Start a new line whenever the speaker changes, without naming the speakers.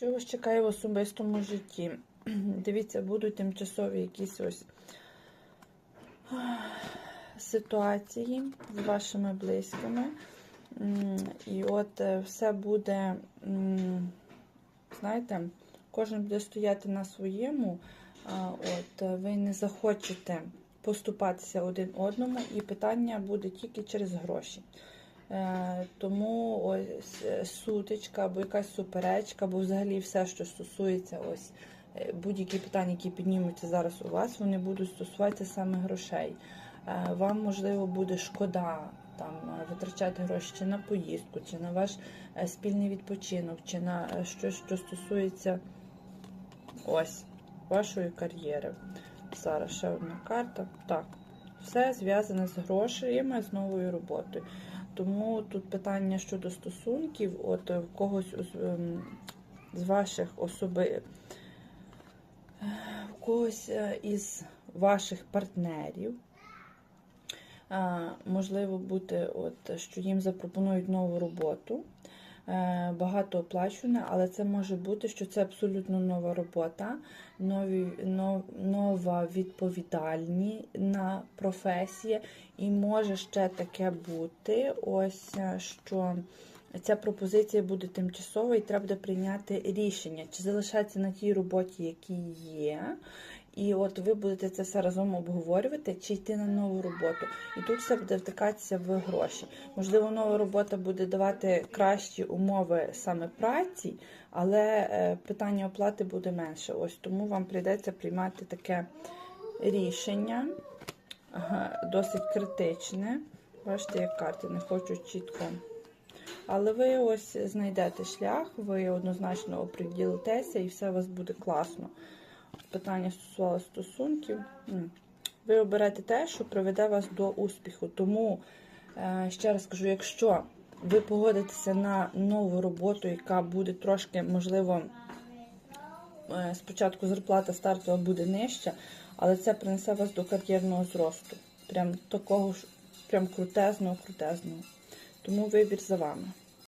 Що вас чекає в особистому житті? Дивіться, будуть тимчасові якісь ось ситуації з вашими близькими. І от е, все буде, знаєте, кожен буде стояти на своєму. От е, ви не захочете поступатися один одному, і питання буде тільки через гроші. Е, Тому ось е, сутичка або якась суперечка, або взагалі все, що стосується ось е, будь-які питання, які піднімуться зараз у вас, вони будуть стосуватися саме грошей. Вам можливо буде шкода там витрачати гроші чи на поїздку, чи на ваш спільний відпочинок, чи на щось, що стосується ось вашої кар'єри. Зараз ще одна карта. Так, все зв'язане з грошима, з новою роботою. Тому тут питання щодо стосунків, от в когось ем, з ваших особи, е, в когось е, із ваших партнерів. Можливо бути, от, що їм запропонують нову роботу, е, багато оплачуване, але це може бути, що це абсолютно нова робота, нові, нов, нова відповідальна професія, і може ще таке бути, ось е, що ця пропозиція буде тимчасова, і треба буде прийняти рішення, чи залишатися на тій роботі, якій є. І от ви будете це все разом обговорювати, чи йти на нову роботу. І тут все буде втикатися в гроші. Можливо, нова робота буде давати кращі умови саме праці, але е, питання оплати буде менше. Ось тому вам прийдеться приймати таке рішення, досить критичне. Бачите, як карти не хочуть чітко. Але ви ось знайдете шлях, ви однозначно оприділитеся і все у вас буде класно. Питання стосувалося стосунків. Ви оберете те, що приведе вас до успіху. Тому, е, ще раз кажу, якщо ви погодитеся на нову роботу, яка буде трошки, можливо, е, спочатку зарплата стартова буде нижча, але це принесе вас до кар'єрного зросту. Прям такого ж, прям крутезного, крутезного. Тому вибір за вами.